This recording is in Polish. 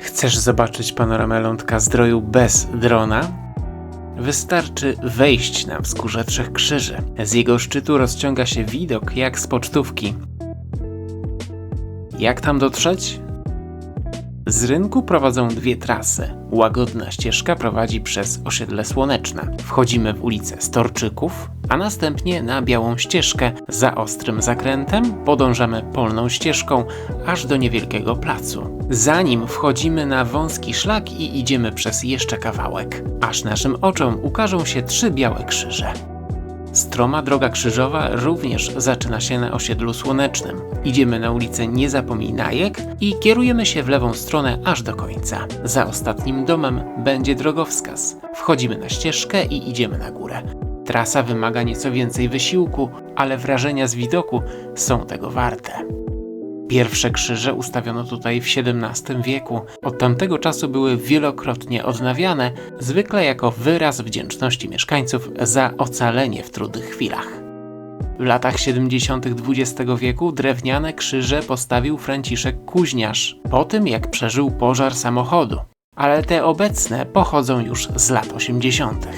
Chcesz zobaczyć panoramę lądka zdroju bez drona? Wystarczy wejść na wzgórze Trzech Krzyży. Z jego szczytu rozciąga się widok jak z pocztówki. Jak tam dotrzeć? Z rynku prowadzą dwie trasy. Łagodna ścieżka prowadzi przez osiedle Słoneczne. Wchodzimy w ulicę Storczyków, a następnie na białą ścieżkę za ostrym zakrętem podążamy polną ścieżką aż do niewielkiego placu. Zanim wchodzimy na wąski szlak i idziemy przez jeszcze kawałek, aż naszym oczom ukażą się trzy białe krzyże. Stroma droga krzyżowa również zaczyna się na osiedlu słonecznym. Idziemy na ulicę Niezapominajek i kierujemy się w lewą stronę aż do końca. Za ostatnim domem będzie drogowskaz. Wchodzimy na ścieżkę i idziemy na górę. Trasa wymaga nieco więcej wysiłku, ale wrażenia z widoku są tego warte. Pierwsze krzyże ustawiono tutaj w XVII wieku. Od tamtego czasu były wielokrotnie odnawiane, zwykle jako wyraz wdzięczności mieszkańców za ocalenie w trudnych chwilach. W latach 70. XX wieku drewniane krzyże postawił Franciszek Kuźniarz, po tym jak przeżył pożar samochodu. Ale te obecne pochodzą już z lat 80.